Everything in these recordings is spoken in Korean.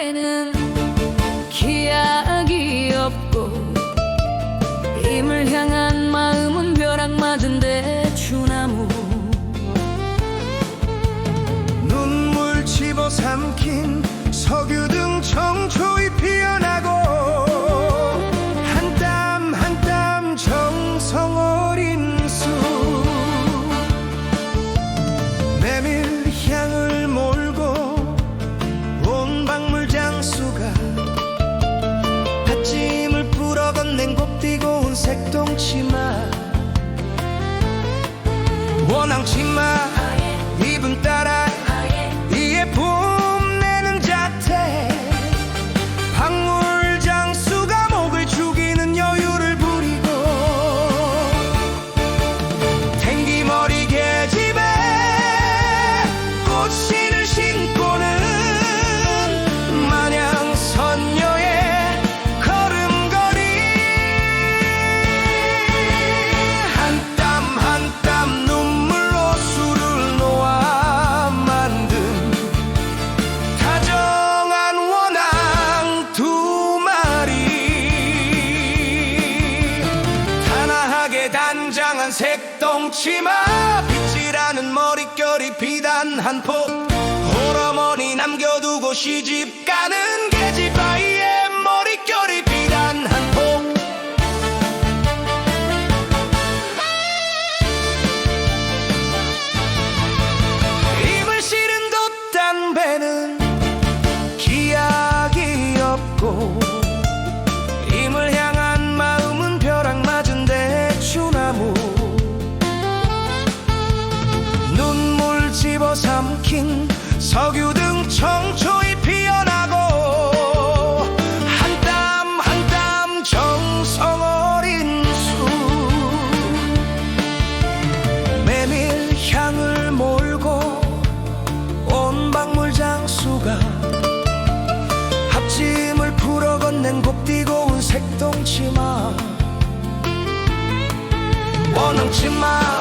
그때는 기약이 없고 임을 향한 마음은 벼락 맞은 대추나무. 눈물 집어 삼킨 석유 건넨 곱디고 온 색동치마 단장한 색동치마. 빗질하는 머릿결이 비단 한포 홀어머니 남겨두고 시집가는 계집 석유 등 청초히 피어나고 한 땀 한 땀 정성 어린 수. 메밀 향을 몰고 온 박물 장수가 합짐을 풀어 건넨 곱디고 온 색동치마. 원앙치마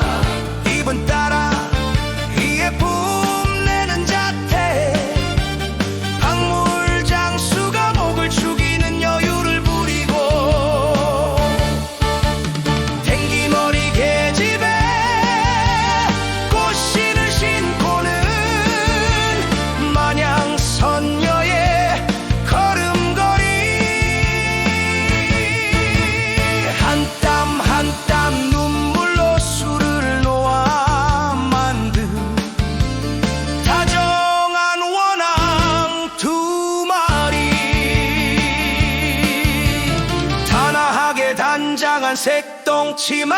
단장한 색동 치마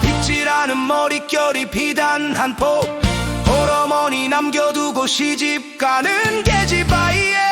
빗질하는 머릿결이 비단 한포. 홀어머니 남겨두고 시집가는 계집아이의